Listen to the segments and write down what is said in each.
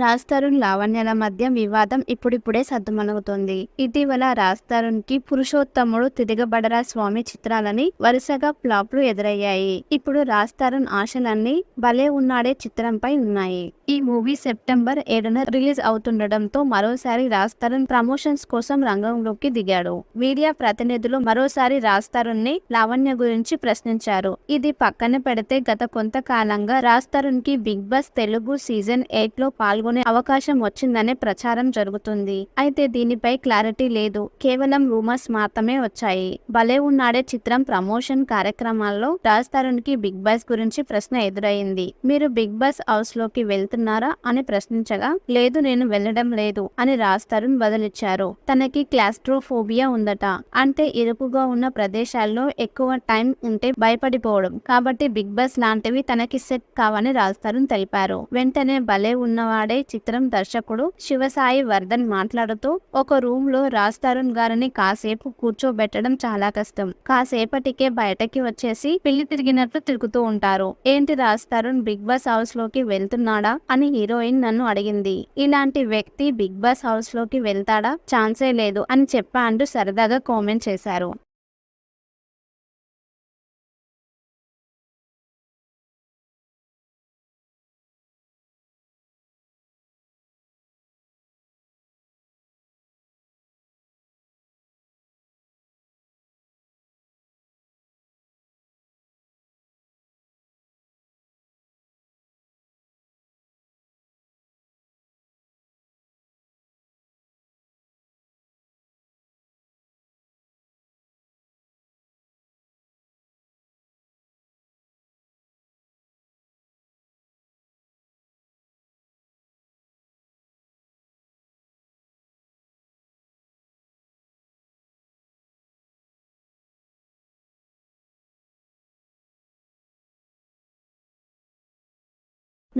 రాజ్ తరుణ్ లావణ్యల మధ్య వివాదం ఇప్పుడిప్పుడే సద్దుమణుగుతోంది. ఇటీవల రాజ్ తరుణ్కి పురుషోత్తముడు తిరగబడరా స్వామి చిత్రాలని వరుసగా ఫ్లాప్లు ఎదురయ్యాయి. ఇప్పుడు రాజ్ తరుణ్ ఆశలన్నీ భలే ఉన్నాడే చిత్రంపై ఉన్నాయి. ఈ మూవీ సెప్టెంబర్ ఏడున రిలీజ్ అవుతుండటంతో మరోసారి రాజ్ తరుణ్ ప్రమోషన్స్ కోసం రంగంలోకి దిగాడు. మీడియా ప్రతినిధులు మరోసారి రాజ్ తరుణ్ని లావణ్య గురించి ప్రశ్నించారు. ఇది పక్కన పెడితే గత కొంతకాలంగా రాజ్ తరుణ్కి బిగ్ బాస్ తెలుగు సీజన్ ఎయిట్లో పాల్గొనే అవకాశం వచ్చిందనే ప్రచారం జరుగుతుంది. అయితే దీనిపై క్లారిటీ లేదు. కేవలం రూమర్స్ మాత్రమే వచ్చాయి. భలే ఉన్నాడే చిత్రం ప్రమోషన్ కార్యక్రమాల్లో రాజ్ తరుణ్కి బిగ్ బాస్ గురించి ప్రశ్న ఎదురైంది. మీరు బిగ్ బాస్ హౌస్లోకి వెళ్తున్నారా అని ప్రశ్నించగా లేదు నేను వెళ్ళడం లేదు అని రాజ్ తరుణ్ బదులిచ్చారు. తనకి క్లాస్ట్రోఫోబియా ఉందట. అంటే ఇరుకుగా ఉన్న ప్రదేశాల్లో ఎక్కువ టైం ఉంటే భయపడిపోవడం. కాబట్టి బిగ్ బాస్ లాంటివి తనకి సెట్ కావని రాజ్ తరుణ్ తెలిపారు. వెంటనే భలే ఉన్నవాడే చిత్రం దర్శకుడు శివసాయి వర్ధన్ మాట్లాడుతూ ఒక రూమ్లో రాజ్ తరుణ్ గారిని కాసేపు కూర్చోబెట్టడం చాలా కష్టం. కాసేపటికే బయటకి వచ్చేసి పిల్లి తిరిగినట్లు తిరుగుతూ ఉంటారు. ఏంటి రాజ్ తరుణ్ బిగ్ బాస్ హౌస్లోకి వెళ్తున్నాడా? అని హీరోయిన్ నన్ను అడిగింది. ఇలాంటి వ్యక్తి బిగ్ బాస్ హౌస్లోకి వెళ్తాడా? ఛాన్సే లేదు అని చెప్పా అంటూ సరదాగా కామెంట్ చేశారు.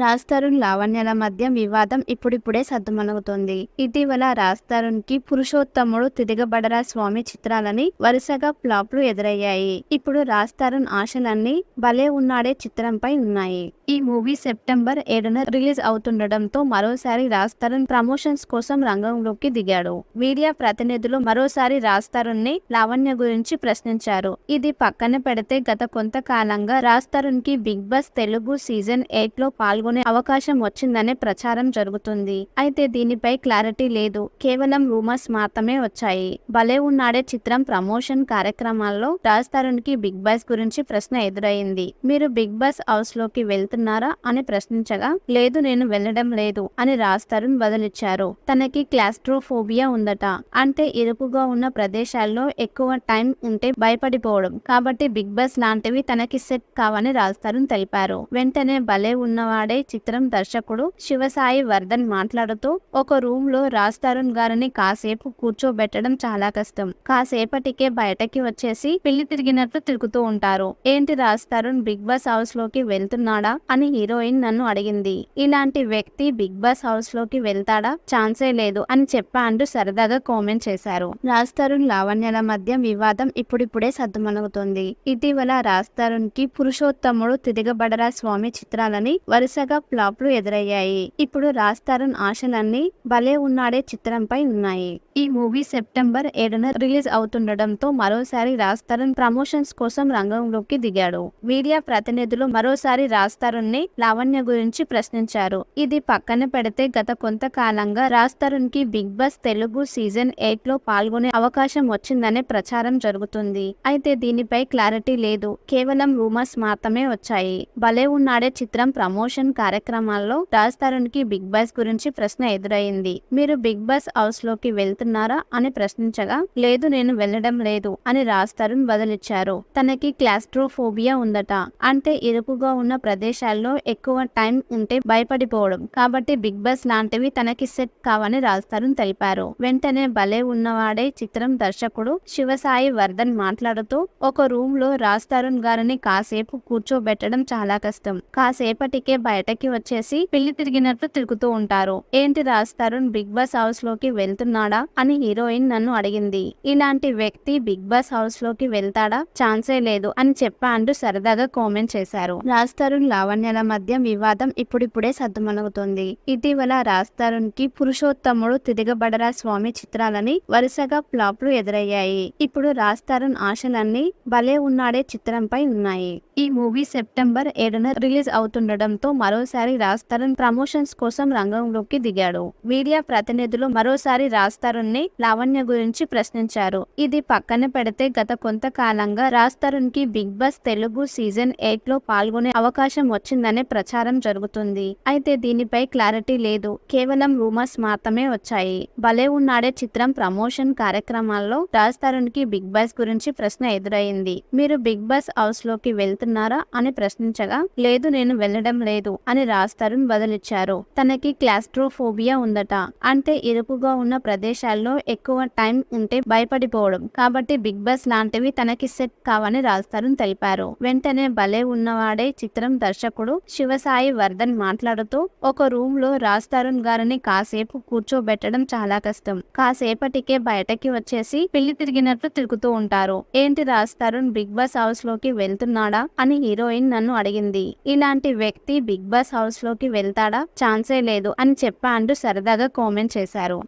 రాజ్ తరుణ్ లావణ్యల మధ్య వివాదం ఇప్పుడిప్పుడే సద్దుమణుగుతోంది. ఇటీవల రాజ్ తరుణ్కి పురుషోత్తముడు తిరగబడరా స్వామి చిత్రాలని వరుసగా ఫ్లాప్లు ఎదురయ్యాయి. ఇప్పుడు రాజ్ తరుణ్ ఆశలన్నీ భలే ఉన్నాడే చిత్రంపై ఉన్నాయి. ఈ మూవీ సెప్టెంబర్ ఏడున రిలీజ్ అవుతుండటంతో మరోసారి రాజ్ తరుణ్ ప్రమోషన్స్ కోసం రంగంలోకి దిగాడు. మీడియా ప్రతినిధులు మరోసారి రాజ్ తరుణ్ని లావణ్య గురించి ప్రశ్నించారు. ఇది పక్కన పెడితే గత కొంతకాలంగా రాజ్ తరుణ్కి బిగ్ బాస్ తెలుగు సీజన్ ఎయిట్లో పాల్గొనే అవకాశం వచ్చిందనే ప్రచారం జరుగుతుంది. అయితే దీనిపై క్లారిటీ లేదు. కేవలం రూమర్స్ మాత్రమే వచ్చాయి. భలే ఉన్నాడే చిత్రం ప్రమోషన్ కార్యక్రమాల్లో రాజ్ తరుణ్కి బిగ్ బాస్ గురించి ప్రశ్న ఎదురైంది. మీరు బిగ్ బాస్ హౌస్లోకి వెళ్తున్నారా అని ప్రశ్నించగా లేదు నేను వెళ్ళడం లేదు అని రాజ్ తరుణ్ బదులిచ్చారు. తనకి క్లాస్ట్రోఫోబియా ఉందట. అంటే ఇరుకుగా ఉన్న ప్రదేశాల్లో ఎక్కువ టైం ఉంటే భయపడిపోవడం. కాబట్టి బిగ్ బాస్ లాంటివి తనకి సెట్ కావని రాజ్ తరుణ్ తెలిపారు. వెంటనే భలే ఉన్నవాడే చిత్రం దర్శకుడు శివసాయి వర్ధన్ మాట్లాడుతూ ఒక రూమ్లో రాజ్ తరుణ్ గారిని కాసేపు కూర్చోబెట్టడం చాలా కష్టం. కాసేపటికే బయటకి వచ్చేసి పిల్లి తిరిగినట్లు తిరుగుతూ ఉంటారు. ఏంటి రాజ్ తరుణ్ బిగ్ బాస్ హౌస్లోకి వెళ్తున్నాడా? అని హీరోయిన్ నన్ను అడిగింది. ఇలాంటి వ్యక్తి బిగ్ బాస్ హౌస్లోకి వెళ్తాడా? ఛాన్సే లేదు అని చెప్పా అంటూ సరదాగా కామెంట్ చేశారు. రాజ్ తరుణ్ లావణ్యల మధ్య వివాదం ఇప్పుడిప్పుడే సద్దుమణుగుతోంది. ఇటీవల రాజ్ తరుణ్కి పురుషోత్తముడు తిరగబడరా స్వామి చిత్రాలని వరుస వరుసగా ఫ్లాప్లు ఎదురయ్యాయి. ఇప్పుడు రాజ్ తరుణ్ ఆశలన్నీ భలే ఉన్నాడే చిత్రంపై ఉన్నాయి. ఈ మూవీ సెప్టెంబర్ ఏడున రిలీజ్ అవుతుండటంతో మరోసారి రాజ్ తరుణ్ ప్రమోషన్స్ కోసం రంగంలోకి దిగాడు. మీడియా ప్రతినిధులు మరోసారి రాజ్ తరుణ్ని లావణ్య గురించి ప్రశ్నించారు. ఇది పక్కన పెడితే గత కొంతకాలంగా రాజ్ తరుణ్కి బిగ్ బాస్ తెలుగు సీజన్ ఎయిట్లో పాల్గొనే అవకాశం వచ్చిందనే ప్రచారం జరుగుతుంది. అయితే దీనిపై క్లారిటీ లేదు. కేవలం రూమర్స్ మాత్రమే వచ్చాయి. భలే ఉన్నాడే చిత్రం ప్రమోషన్ కార్యక్రమాల్లో రాజ్ తరుణ్కి బిగ్ బాస్ గురించి ప్రశ్న ఎదురైంది. మీరు బిగ్ బాస్ హౌస్లోకి వెళ్తున్నారా అని ప్రశ్నించగా లేదు నేను వెళ్ళడం లేదు అని రాజ్ తరుణ్ బదులిచ్చారు. తనకి క్లాస్ట్రోఫోబియా ఉందట. అంటే ఇరుకుగా ఉన్న ప్రదేశాల్లో ఎక్కువ టైం ఉంటే భయపడిపోవడం. కాబట్టి బిగ్ బాస్ లాంటివి తనకి సెట్ కావని రాజ్ తరుణ్ తెలిపారు. వెంటనే భలే ఉన్నవాడే చిత్రం దర్శకుడు శివసాయి వర్ధన్ మాట్లాడుతూ ఒక రూమ్లో రాజ్ తరుణ్ గారిని కాసేపు కూర్చోబెట్టడం చాలా కష్టం. కాసేపటికే బయట బయటకి వచ్చేసి పిల్లి తిరిగినట్లు తిరుగుతూ ఉంటారు. ఏంటి రాజ్ తరుణ్ బిగ్ బాస్ హౌస్లోకి వెళ్తున్నాడా? అని హీరోయిన్ నన్ను అడిగింది. ఇలాంటి వ్యక్తి బిగ్ బాస్ హౌస్లోకి వెళ్తాడా? ఛాన్సే లేదు అని చెప్పా అంటూ సరదాగా కామెంట్ చేశారు. రాజ్ తరుణ్ లావణ్యల మధ్య వివాదం ఇప్పుడిప్పుడే సద్దుమణుగుతుంది. ఇటీవల రాజ్ తరుణ్కి పురుషోత్తముడు తిరగబడరా స్వామి చిత్రాలని వరుసగా ఫ్లాప్లు ఎదురయ్యాయి. ఇప్పుడు రాజ్ తరుణ్ ఆశలన్నీ భలే ఉన్నాడే చిత్రంపై ఉన్నాయి. ఈ మూవీ సెప్టెంబర్ ఏడున రిలీజ్ అవుతుండటంతో మరోసారి రాజ్ తరుణ్ ప్రమోషన్స్ కోసం రంగంలోకి దిగాడు. మీడియా ప్రతినిధులు మరోసారి రాజ్ తరుణ్ని లావణ్య గురించి ప్రశ్నించారు. ఇది పక్కన పెడితే గత కొంతకాలంగా రాజ్ తరుణ్కి బిగ్ బాస్ తెలుగు సీజన్ ఎయిట్లో పాల్గొనే అవకాశం వచ్చిందనే ప్రచారం జరుగుతుంది. అయితే దీనిపై క్లారిటీ లేదు. కేవలం రూమర్స్ మాత్రమే వచ్చాయి. భలే ఉన్నాడే చిత్రం ప్రమోషన్ కార్యక్రమాల్లో రాజ్ తరుణ్కి బిగ్ బాస్ గురించి ప్రశ్న ఎదురైంది. మీరు బిగ్ బాస్ హౌస్లోకి వెళ్తున్నారా అని ప్రశ్నించగా లేదు నేను వెళ్ళడం లేదు. అని రాజ్ తరుణ్ బదులిచ్చారు తనకి క్లాస్ట్రోఫోబియా ఉందట. అంటే ఇరుకుగా ఉన్న ప్రదేశాల్లో ఎక్కువ టైం ఉంటే భయపడిపోవడం. కాబట్టి బిగ్ బాస్ లాంటివి తనకి సెట్ కావని రాజ్ తరుణ్ తెలిపారు. వెంటనే భలే ఉన్నవాడే చిత్రం దర్శకుడు శివసాయి వర్ధన్ మాట్లాడుతూ ఒక రూమ్లో రాజ్ తరుణ్ గారిని కాసేపు కూర్చోబెట్టడం చాలా కష్టం. కాసేపటికే బయటకి వచ్చేసి పిల్లి తిరిగినట్లు తిరుగుతూ ఉంటారు. ఏంటి రాజ్ తరుణ్ బిగ్ బాస్ హౌస్లోకి వెళ్తున్నాడా? అని హీరోయిన్ నన్ను అడిగింది. ఇలాంటి వ్యక్తి బిగ్ బాస్ హౌస్లోకి వెళ్తాడా? ఛాన్సే లేదు అని చెప్పా అంటూ సరదాగా కామెంట్ చేశారు.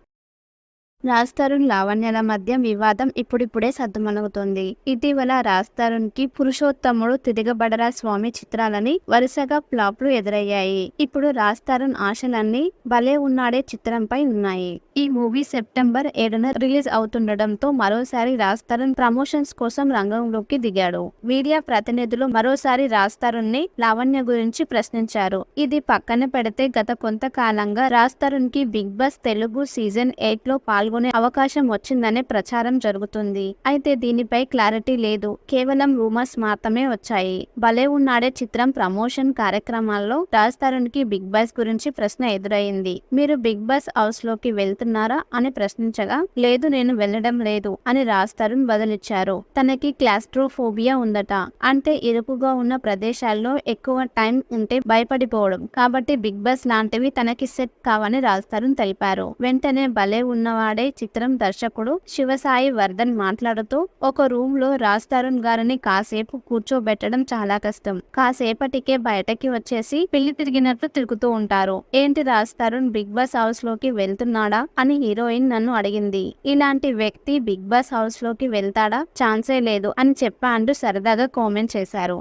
రాజ్ తరుణ్ లావణ్యల మధ్య వివాదం ఇప్పుడిప్పుడే సద్దుమణుగుతుంది. ఇటీవల రాజ్ తరుణ్కి పురుషోత్తముడు తిరగబడరా స్వామి చిత్రాలని వరుసగా ఫ్లాప్లు ఎదురయ్యాయి. ఇప్పుడు రాజ్ తరుణ్ ఆశలన్నీ భలే ఉన్నాడే చిత్రంపై ఉన్నాయి. ఈ మూవీ సెప్టెంబర్ ఏడున రిలీజ్ అవుతుండటంతో మరోసారి రాజ్ తరుణ్ ప్రమోషన్స్ కోసం రంగంలోకి దిగాడు. మీడియా ప్రతినిధులు మరోసారి రాజ్ తరుణ్ని లావణ్య గురించి ప్రశ్నించారు. ఇది పక్కన పెడితే గత కొంతకాలంగా రాజ్ తరుణ్కి బిగ్ బాస్ తెలుగు సీజన్ ఎయిట్లో పాల్గొనే అవకాశం వచ్చిందనే ప్రచారం జరుగుతుంది. అయితే దీనిపై క్లారిటీ లేదు. కేవలం రూమర్స్ మాత్రమే వచ్చాయి. భలే ఉన్నాడే చిత్రం ప్రమోషన్ కార్యక్రమాల్లో రాజ్ తరుణ్కి బిగ్ బాస్ గురించి ప్రశ్న ఎదురైంది. మీరు బిగ్ బాస్ హౌస్లోకి వెళ్తున్నారా అని ప్రశ్నించగా లేదు నేను వెళ్ళడం లేదు అని రాజ్ తరుణ్ బదులిచ్చారు. తనకి క్లాస్ట్రోఫోబియా ఉందట. అంటే ఇరుకుగా ఉన్న ప్రదేశాల్లో ఎక్కువ టైం ఉంటే భయపడిపోవడం. కాబట్టి బిగ్ బాస్ లాంటివి తనకి సెట్ కావని రాజ్ తరుణ్ తెలిపారు. వెంటనే భలే ఉన్నవాడు చిత్రం దర్శకుడు శివసాయి వర్ధన్ మాట్లాడుతూ ఒక రూమ్లో రాజ్ తరుణ్ గారిని కాసేపు కూర్చోబెట్టడం చాలా కష్టం. కాసేపటికే బయటకి వచ్చేసి పిల్లి తిరిగినట్లు తిరుగుతూ ఉంటారు. ఏంటి రాజ్ తరుణ్ బిగ్ బాస్ హౌస్లోకి వెళ్తున్నాడా? అని హీరోయిన్ నన్ను అడిగింది. ఇలాంటి వ్యక్తి బిగ్ బాస్ హౌస్లోకి వెళ్తాడా? ఛాన్సే లేదు అని చెప్పా అంటూ సరదాగా కామెంట్ చేశారు.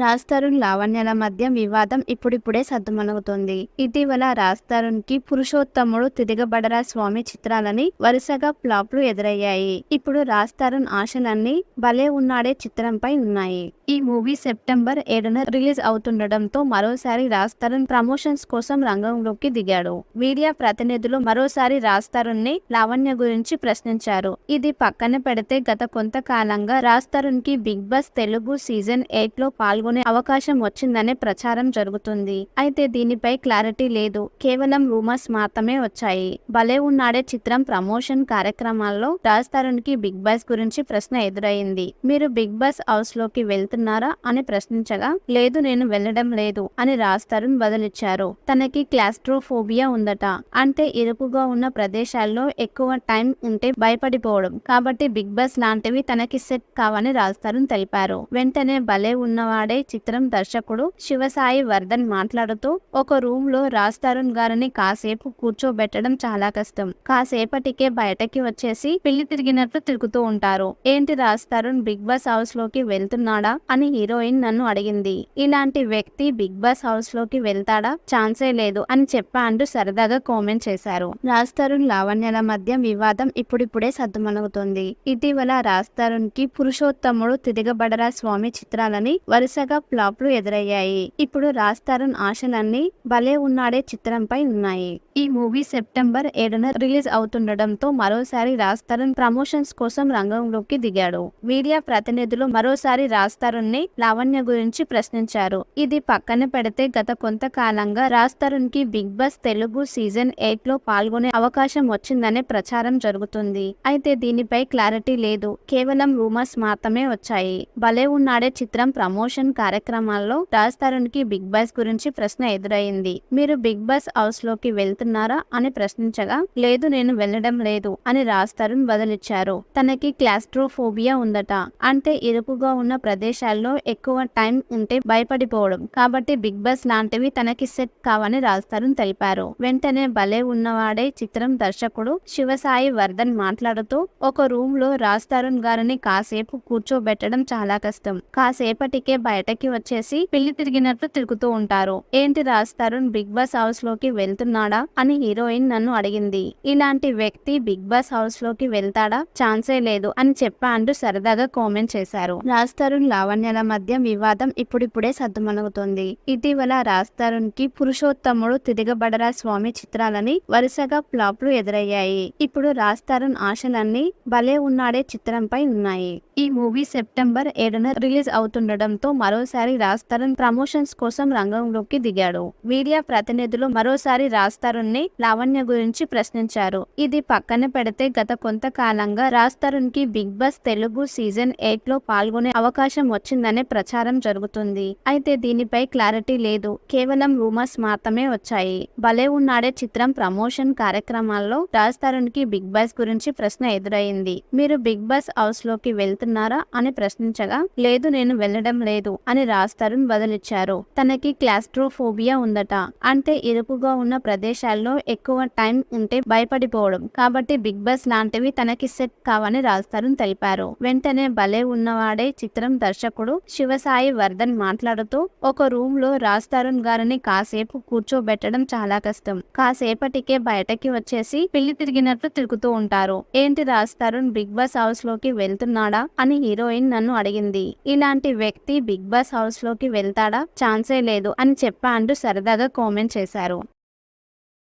రాజ్ తరుణ్ లావణ్యల మధ్య వివాదం ఇప్పుడిప్పుడే సద్దుమలుగుతుంది ఇటీవల రాజ్ తరుణ్కి పురుషోత్తముడు తిరగబడరా స్వామి చిత్రాలని వరుసగా ఫ్లాప్లు ఎదురయ్యాయి. ఇప్పుడు రాజ్ తరుణ్ ఆశలన్నీ భలే ఉన్నాడే చిత్రంపై ఉన్నాయి. ఈ మూవీ సెప్టెంబర్ ఏడున రిలీజ్ అవుతుండటంతో మరోసారి రాజ్ తరుణ్ ప్రమోషన్స్ కోసం రంగంలోకి దిగాడు. మీడియా ప్రతినిధులు మరోసారి రాజ్ తరుణ్ని లావణ్య గురించి ప్రశ్నించారు. ఇది పక్కన పెడితే గత కొంతకాలంగా రాజ్ తరుణ్కి బిగ్ బాస్ తెలుగు సీజన్ ఎయిట్లో పాల్గొనే అవకాశం వచ్చిందనే ప్రచారం జరుగుతుంది. అయితే దీనిపై క్లారిటీ లేదు. కేవలం రూమర్స్ మాత్రమే వచ్చాయి. భలే ఉన్నాడే చిత్రం ప్రమోషన్ కార్యక్రమాల్లో రాజ్ తరుణ్కి బిగ్ బాస్ గురించి ప్రశ్న ఎదురైంది. మీరు బిగ్ బాస్ హౌస్లోకి వెళ్తున్నారా అని ప్రశ్నించగా లేదు నేను వెళ్ళడం లేదు అని రాజ్ తరుణ్ బదులిచ్చారు. తనకి క్లాస్ట్రోఫోబియా ఉందట. అంటే ఇరుకుగా ఉన్న ప్రదేశాల్లో ఎక్కువ టైం ఉంటే భయపడిపోవడం. కాబట్టి బిగ్ బాస్ లాంటివి తనకి సెట్ కావని రాజ్ తరుణ్ తెలిపారు. వెంటనే భలే ఉన్నవాడే చిత్రం దర్శకుడు శివసాయి వర్ధన్ మాట్లాడుతూ ఒక రూమ్లో రాజ్ తరుణ్ గారిని కాసేపు కూర్చోబెట్టడం చాలా కష్టం. కాసేపటికే బయటకి వచ్చేసి పిల్లి తిరిగినట్లు తిరుగుతూ ఉంటారు. ఏంటి రాజ్ తరుణ్ బిగ్ బాస్ హౌస్లోకి వెళ్తున్నాడా? అని హీరోయిన్ నన్ను అడిగింది. ఇలాంటి వ్యక్తి బిగ్ బాస్ హౌస్లోకి వెళ్తాడా? ఛాన్సే లేదు అని చెప్పా అంటూ సరదాగా కామెంట్ చేశారు. రాజ్ తరుణ్ లావణ్యల మధ్య వివాదం ఇప్పుడిప్పుడే సద్దుమణుగుతుంది. ఇటీవల రాజ్ తరుణ్కి పురుషోత్తముడు తిరగబడరా స్వామి చిత్రాలని వరుస వరుసగా ఫ్లాప్లు ఎదురయ్యాయి. ఇప్పుడు రాజ్ తరుణ్ ఆశలన్నీ భలే ఉన్నాడే చిత్రంపై ఉన్నాయి. ఈ మూవీ సెప్టెంబర్ ఏడున రిలీజ్ అవుతుండటంతో మరోసారి రాజ్ తరుణ్ ప్రమోషన్స్ కోసం రంగంలోకి దిగాడు. మీడియా ప్రతినిధులు మరోసారి రాజ్ తరుణ్ని లావణ్య గురించి ప్రశ్నించారు. ఇది పక్కన పెడితే గత కొంతకాలంగా రాజ్ తరుణ్కి బిగ్ బాస్ తెలుగు సీజన్ ఎయిట్లో పాల్గొనే అవకాశం వచ్చిందనే ప్రచారం జరుగుతుంది. అయితే దీనిపై క్లారిటీ లేదు. కేవలం రూమర్స్ మాత్రమే వచ్చాయి. భలే ఉన్నాడే చిత్రం ప్రమోషన్ కార్యక్రమాల్లో రాజ్ తరుణ్కి బిగ్ బాస్ గురించి ప్రశ్న ఎదురైంది. మీరు బిగ్ బాస్ హౌస్లోకి వెళ్తున్నారా అని ప్రశ్నించగా లేదు నేను వెళ్ళడం లేదు అని రాజ్ తరుణ్ బదులిచ్చారు. తనకి క్లాస్ట్రోఫోబియా ఉందట. అంటే ఇరుకుగా ఉన్న ప్రదేశాల్లో ఎక్కువ టైం ఉంటే భయపడిపోవడం. కాబట్టి బిగ్ బాస్ లాంటివి తనకి సెట్ కావని రాజ్ తరుణ్ తెలిపారు. వెంటనే భలే ఉన్నవాడే చిత్రం దర్శకుడు శివసాయి వర్ధన్ మాట్లాడుతూ ఒక రూమ్లో రాజ్ తరుణ్ గారిని కాసేపు కూర్చోబెట్టడం చాలా కష్టం. కాసేపటికే బయటకి వచ్చేసి పిల్లి తిరిగినట్లు తిరుగుతూ ఉంటారు. ఏంటి రాజ్ తరుణ్ బిగ్ బాస్ హౌస్లోకి వెళ్తున్నాడా? అని హీరోయిన్ నన్ను అడిగింది. ఇలాంటి వ్యక్తి బిగ్ బాస్ హౌస్లోకి వెళ్తాడా? ఛాన్సే లేదు అని చెప్పా అంటూ సరదాగా కామెంట్ చేశారు. రాజ్ తరుణ్ లావణ్యల మధ్య వివాదం ఇప్పుడిప్పుడే సద్దుమణుగుతుంది. ఇటీవల రాజ్ తరుణ్కి పురుషోత్తముడు తిరగబడరా స్వామి చిత్రాలని వరుసగా ఫ్లాప్లు ఎదురయ్యాయి. ఇప్పుడు రాజ్ తరుణ్ ఆశలన్నీ భలే ఉన్నాడే చిత్రంపై ఉన్నాయి. ఈ మూవీ సెప్టెంబర్ ఏడున రిలీజ్ అవుతుండటంతో మరోసారి రాజ్ తరుణ్ ప్రమోషన్స్ కోసం రంగంలోకి దిగాడు. మీడియా ప్రతినిధులు మరోసారి రాజ్ తరుణ్ని లావణ్య గురించి ప్రశ్నించారు. ఇది పక్కన పెడితే గత కొంతకాలంగా రాజ్ తరుణ్కి బిగ్ బాస్ తెలుగు సీజన్ ఎయిట్లో పాల్గొనే అవకాశం వచ్చిందనే ప్రచారం జరుగుతుంది. అయితే దీనిపై క్లారిటీ లేదు. కేవలం రూమర్స్ మాత్రమే వచ్చాయి. భలే ఉన్నాడే చిత్రం ప్రమోషన్ కార్యక్రమాల్లో రాజ్ తరుణ్కి బిగ్ బాస్ గురించి ప్రశ్న ఎదురైంది. మీరు బిగ్ బాస్ హౌస్లోకి వెళ్తున్నారా అని ప్రశ్నించగా లేదు నేను వెళ్ళడం లేదు. అని రాజ్ తరుణ్ బదులిచ్చారు తనకి క్లాస్ట్రోఫోబియా ఉందట. అంటే ఇరుకుగా ఉన్న ప్రదేశాల్లో ఎక్కువ టైం ఉంటే భయపడిపోవడం. కాబట్టి బిగ్ బాస్ లాంటివి తనకి సెట్ కావని రాజ్ తరుణ్ తెలిపారు. వెంటనే భలే ఉన్నవాడే చిత్రం దర్శకుడు శివసాయి వర్ధన్ మాట్లాడుతూ ఒక రూమ్లో రాజ్ తరుణ్ గారిని కాసేపు కూర్చోబెట్టడం చాలా కష్టం. కాసేపటికే బయటకి వచ్చేసి పిల్లి తిరిగినట్లు తిరుగుతూ ఉంటారు. ఏంటి రాజ్ తరుణ్ బిగ్ బాస్ హౌస్లోకి వెళ్తున్నాడా? అని హీరోయిన్ నన్ను అడిగింది. ఇలాంటి వ్యక్తి బిగ్ బిగ్ బాస్ హౌస్లోకి వెళ్తాడా? ఛాన్సే లేదు అని చెప్పా అంటూ సరదాగా కామెంట్ చేశారు.